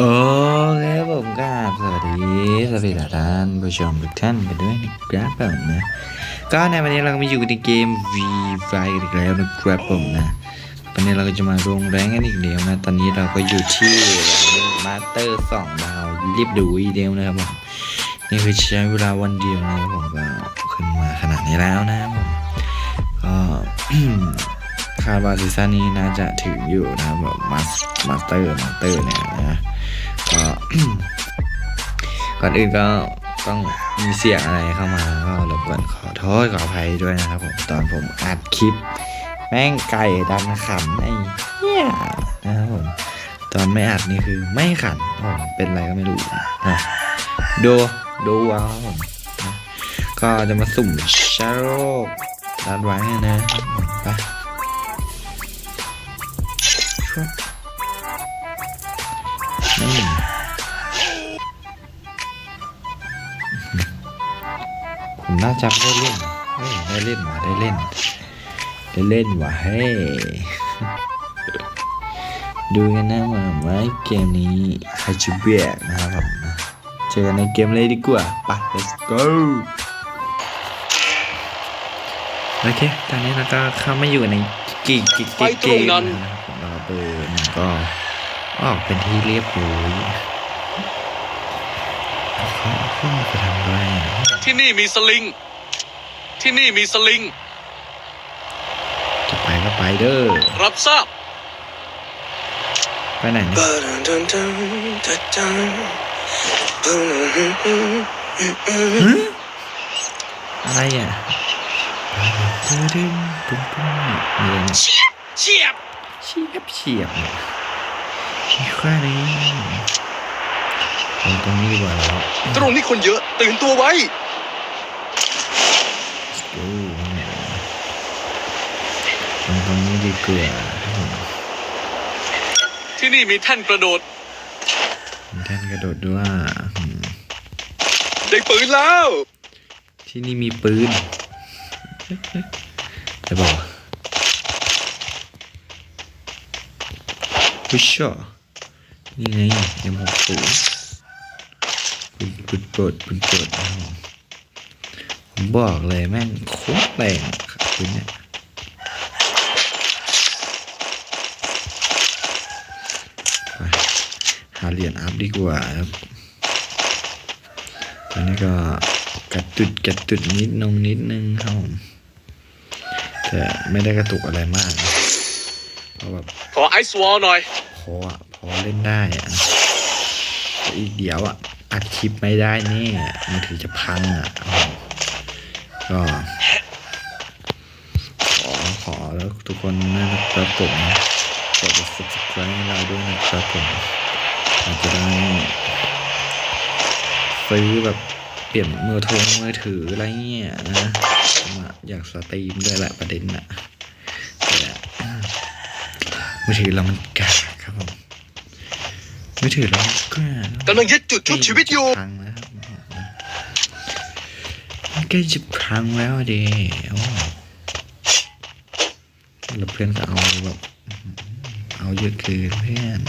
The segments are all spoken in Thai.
โอเคผมกราบสวัสดีสวัสดีท่านผู้ชมทุกท่านกันด้วยนะครับผมนะก็ในวันนี้เราก็มาอยู่ในเกม V f i อีกแล้วนะครับผมนะวันนี้เราก็จะมาลงแรงกันอีกแล้วนะ ตอนนี้เราก็อยู่ที่มาสเตอร์สองดาวรีบดูอีเดียวนะครับผมนี่คือใช้เวลาวันเดียวนะครับผมก็ขึ้นมาขนาดนี้แล้วนะครับผมก็คาดว่าซีซั่นนี้น่าจะถึงอยู่นะครับแบบมาสมาสเตอร์มาสเตอร์เนี่ยนะ ก่อนอื่นก็ต้องมีเสียงอะไรเข้ามาก็รบกวนขอโทษขออภัยด้วยนะครับผมตอนผมอัดคลิป แม่งไก่ดันขำไอ้เหี้ยนะครับผมตอนไม่อัดนี่คือไม่ขันโอ้เป็นอะไรก็ไม่รู้นะดูดูเอาผมก็จะมาสุ่มชาโรคดันไว้นะไปนี่ ผมน่าจะไม่ได้เล่นได้เล่นว่ะได้เล่น ได้เล่นว่ะเฮ้ยดูกันนะว่าว่าเกมนี้ใครจะเบียนะครับผมเจอกันในเกมเลยดีกว่าไป let's go โอเค ตอนนี้เราก็เข้ามาอยู่ในกีกีไปตรงนั้นนะครับผมเราเปิดมันก็ออกเป็นที่เรียบร้อย ที่นี่มีสลิง ที่นี่มีสลิง จะไปก็ไปเด้อ รับทราบ ไปไหนเนี่ยอะไรอะดึงดึงปุ้งปุ้งเนี่ยเฉียบเฉียบเฉียบเฉียบเนี่ยมีแค่นี้ลงตรงนี้ดีกว่าแล้ว ตรงนี้คนเยอะ ตื่นตัวไว้ ดูเนี่ย ลงตรงนี้ดีกว่าครับผมที่นี่มีแท่นกระโดด มีแท่นกระโดดด้วยอืมได้ปืนแล้ว ที่นี่มีปืนจะบอกผู้ชอนี่ไงยังหกศูนย์ปืนปืนเปิดปืนเปิดนะครับผมผมบอกเลยแม่งโคตรแรงครับปืนเนี่ยไปหา เหรียญอัพดีกว่าครับตอนนี้ก็กระตุดกระตุดนิดนงนิดนึงครับผมแต่ไม่ได้กระตุกอะไรมากนะเพราะแบบขอไอซ์วอลหน่อยพออะพอเล่นได้อะนะแต่อีกเดี๋ยวอะอัดคลิปไม่ได้แน่มือถือจะพังอะก็ขอขอแล้วทุกคนนะครับผมกด subscribe ให้เราด้วยนะครับผม เราจจะได้ซื้อแบบเปลี่ยนมือทงมือถืออะไรเงี้ยนะอยากสตรีมด้วยแหละประเด็นอะมือถือเรามันกากครับผมมือถือเรากากำลังยึดจุดชุบชีวิตอยู่พังแล้วครับมันใกล้จะพังแล้วดียวแล้วเพื่อนก็เอาแบบเอาเยอะเกินเพื่อน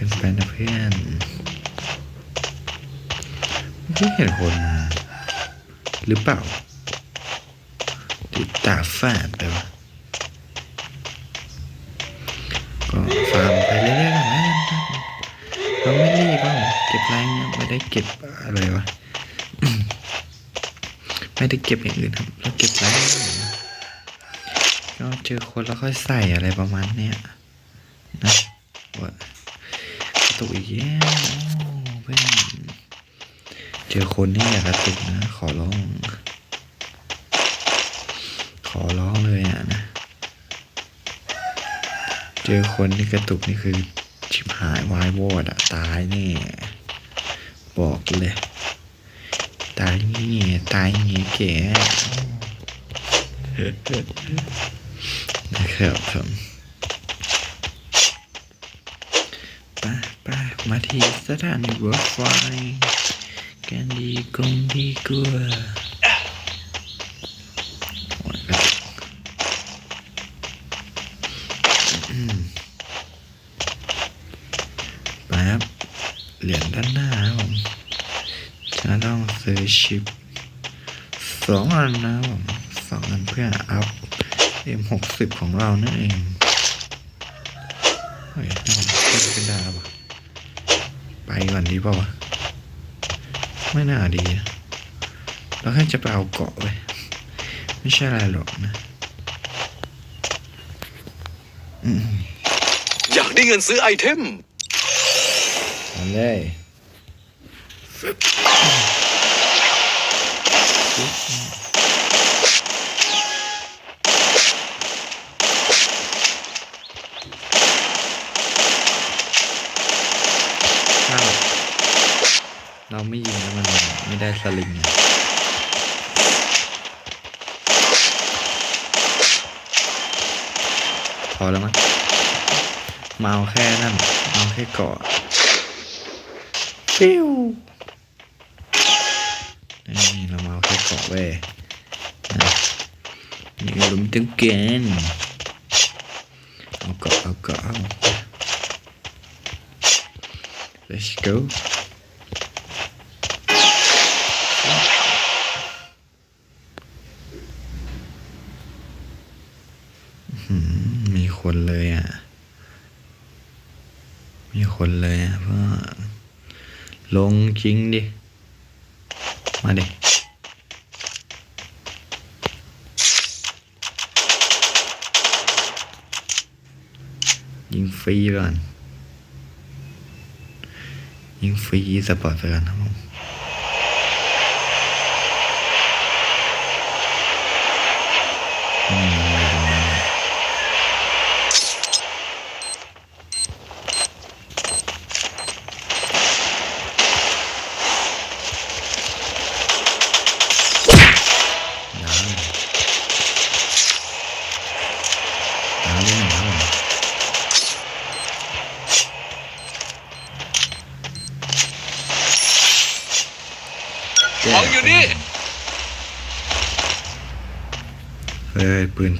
เป็นแฟนะเพื่อนไม่เห็นคนมาหรือเปล่าหรือตาฝาดไปวะก็ฟาร์มไปเรื่อยๆนะเราไม่รีบเปล่าเก็บแรงนะไม่ได้เก็บอะไรวะไม่ได้เก็บอย่างอื่นครับเราเก็บแรงก็เจอคนแล้วค่อยใส่อะไรประมาณเนี้ยนะว่ากระตุก อีกแล้วเพื่อนเจอคนนี่อยากระตุกนะ ขอร้อง ขอร้องเลยอะนะ เจอคนที่กระตุกนี่คือชิบหายวายวอดอะตายแน่บอกเลย ตายเงี้ยตายเงี้ยแก่นะครับผมไป้าป้า มาที่สถานีรถไฟกันดีกงดีกว่าโอ้ยกระตุกอืมครับเหรียญด้านหน้าผมจะต้องซื้อชิปสองอันนะผมสองอันเพื่ออัพ M60 ของเรานั่นเองเฮ้ยนี่มันขึ้นขึ้นได้แล้วปะไป ก่อนดีเปล่าวะไม่น่าดีนะเราแค่จะไปเอาเกาะไปไม่ใช่อะไรหรอกนะอืมอยากได้เงินซื้อไอเทมเอาเลยถ้า เราไม่ยิงแล้วมันไม่ได้สลิงพอแล้วมั้งมาเอาแค่นั่นเอาแค่เกาะฟิวนี่เรามาเอาแค่เกาะเว้ยนะนี่เราไม่ต้งเกณฑ์เอาเกาะเอาเกาะ let's go คนเลยอะ มีคนเลยอะเพราะลงจริงดิ มาดิยิงฟรีก่อนยิงฟรีสปอร์ตไปก่อนครับผม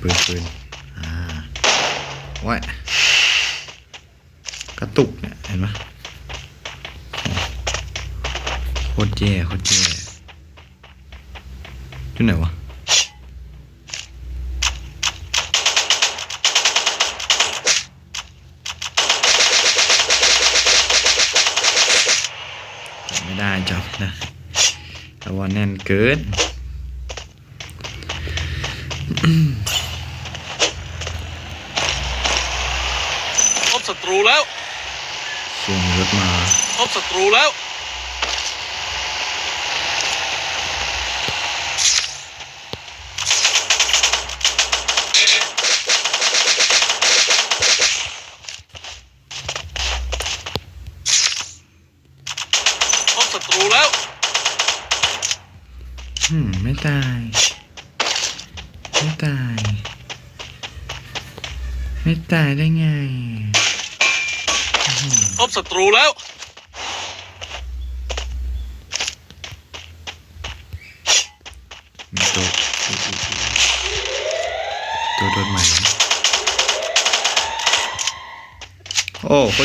ปืนปืนอ่าว้ายกระตุกเนี่ย เห็นไหมโคตรแย่โคตรแย่ที่ไหนวะไม่ได้จับนะต่ว่าแน่นเกิน พบศัตรูแล้ว เสียงรถมา พบ ศัตรูแล้ว พบศัตรูแล้ว อืม ไม่ตาย ไม่ตาย ไม่ตายได้ไง พบศัตรูแล้ว มีตัวตัวโดนใหม่นะโอ้โ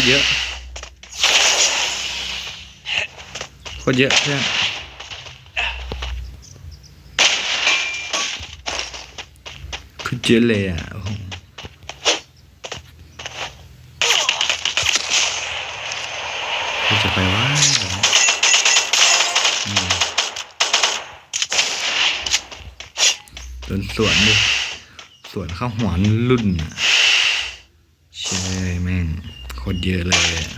สวนดิสวนเข้าหัวรุ่นอะใช่แม่งโคตรเยอะเลยอะ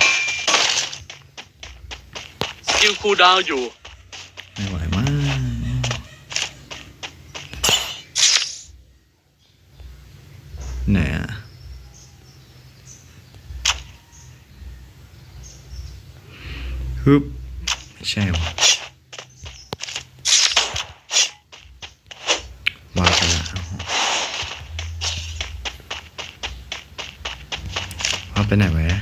สกิลคูลดาวน์อยู่ ไม่ไหวมากไหนอะฮึบไม่ใช่วะวางไปละเอา เอาไปไหนไว้อะ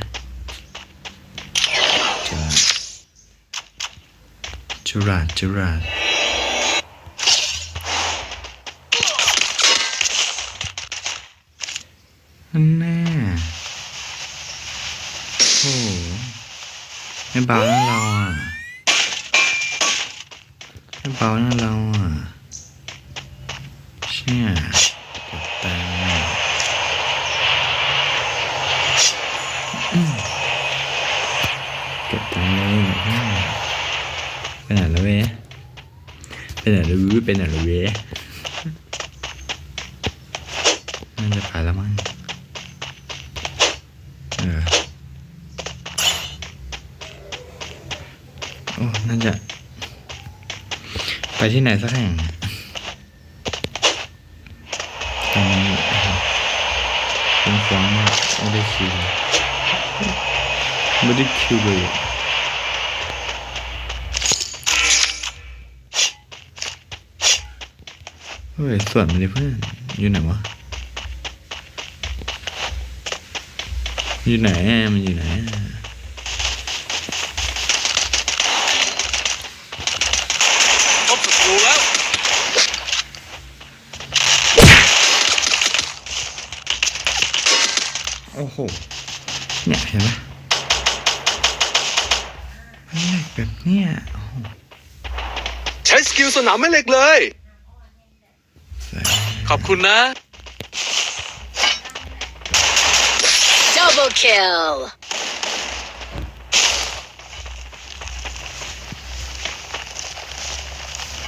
จะจุราดจุราดอันแน่โอ้โหไม่เบาหน้าเราอะไม่เบาหน้าเราอะ ไปไหนแล้วเว้ยไปไหนแล้วเว้น่าจะไปแล้วมั้งเออโอ้น่าจะ ไปที่ไหนสักแห่งตรงนี้เป็นฟ้องมากไม่ได้คิวไม่ได้คิวเลย เฮ้ยส่วนมันดิเพื่อน อยู่ไหนวะ อยู่ไหนอะมันอยู่ไหนอะพบศัตรูแล้วโอ้โห เนี่ยเห็นไหมมันแหลกแบบเนี้ยโอ้โหใช้สกิลสนามแม่เหล็กเลยแสบ ขอบคุณนะ Double kill.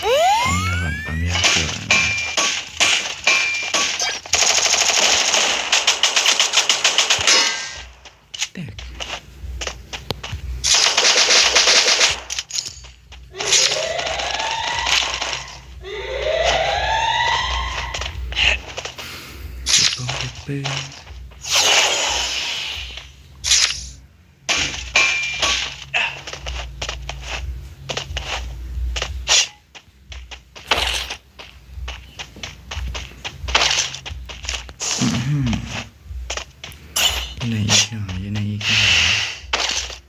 ปั๊มยาก่อนปั๊มยาเกินแตกเก็บ ปืนเก็บปืนอยู่ไหนอีกหน่อยอยู่ไหนอีกหน่อย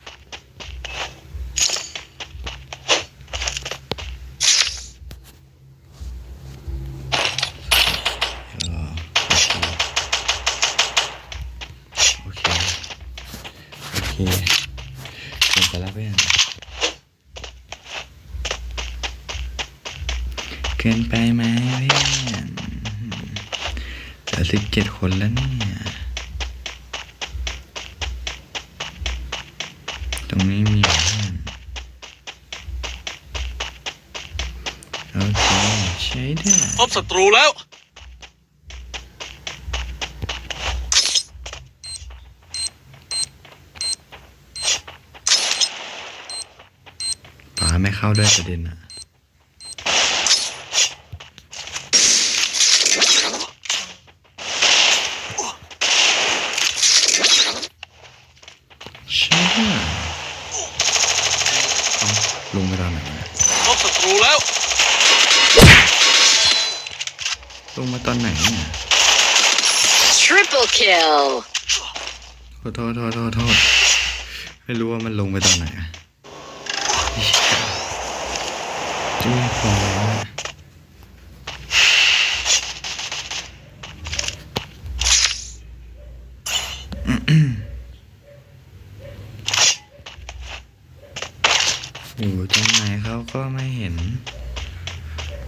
เออโอเค โอเค โอเคเดินไป แล้วเพื่อนเกินไปไหมเพื่อนเหลือสิบเจ็ดคนแล้วเนี่ยตรงนี้มีเพื่อนโอเคใช้ได้พบศัตรูแล้ว ไม่เข้าด้วยประเด็นอะใช่ได้เอาลงไปตอนไหนอะพบศัตรูแล้ว ลงมาตอนไหนเนี่ย Triple kill. ขอโทษโทษโทษโทษไม่รู้ว่ามันลงไปตอนไหนอะจุ้ยพอแล้วอะอยู่ตรงไหนเขาก็ไม่เห็น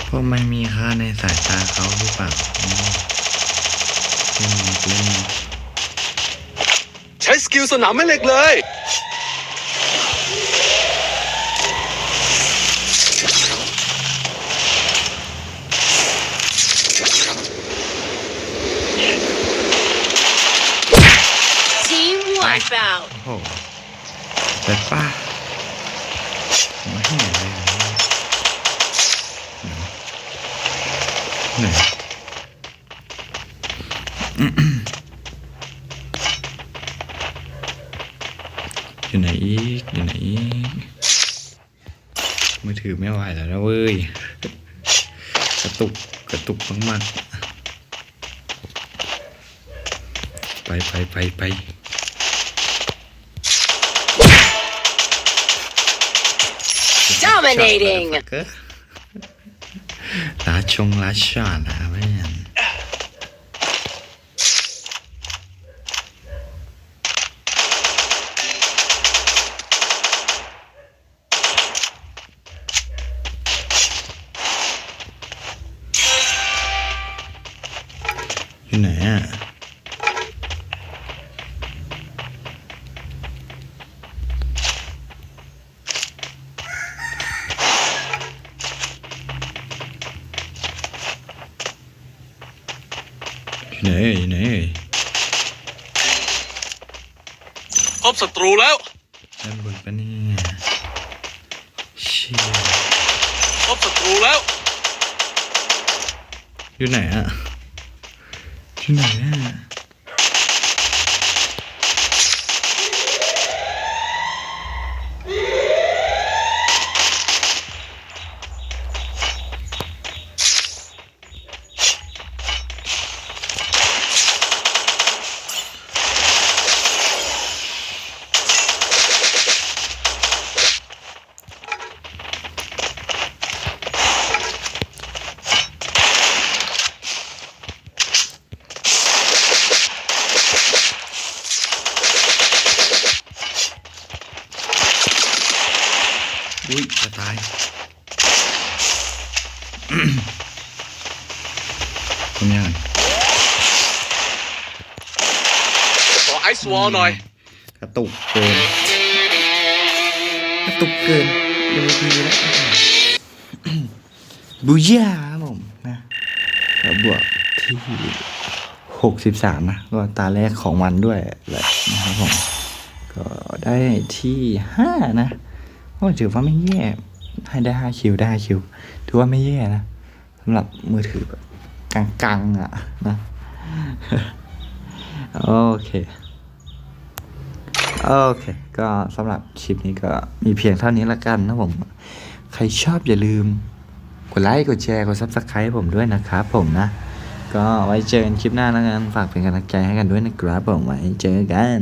เพราะไม่มีค่าในสายตาเขาหรือเปล่าอืมเล่นมุกเล่นมุก ใช้ สกิลสนามแม่เหล็กเลย Team wipeout. โอ้โหแต่ป้าไม่เห็นเลยเหนื่อยอยู่ไหนอีก อยู่ไหนอีก มือถือ ไม่ไหวแล้วนะเว้ย กระตุก กระตุกมากๆ ไปไปไปไป Dominating. ลาชงลาชานะแม่ อยู่ไหนอะยู่ไหนยู่ไหนพบศัตรูแล้วด้านบนปะเนี่ยเชี่ยพบศัตรูแล้ว อยู่ไหนอะ อยู่ อะอุ้ยจะตายคนยังขอไอซ์วอลหน่อย กระตุกเกิน กระตุกเกินเร็วทีแล้วบูย่าครับผมนะแล้วบวกที่หกสิบสามนะก็ตาแรกของมันด้วยแหละนะครับผมก็ได้ที่ห้านะ ก็ถือว่าไม่แย่ ให้ได้ห้าคิวได้ห้าคิว ถือว่าไม่แย่นะสำหรับมือถือแบบกลางๆอะนะโอเคโอเค ก็สำหรับคลิปนี้ก็มีเพียงเท่านี้ละกันนะผม ใครชอบอย่าลืม กดไลค์ กดแชร์ กด subscribe ผมด้วยนะครับผมนะ ก็ไว้เจอกันคลิปหน้าแล้วกัน ฝากเป็นกำลังใจให้กันด้วยนะครับผมไว้เจอกัน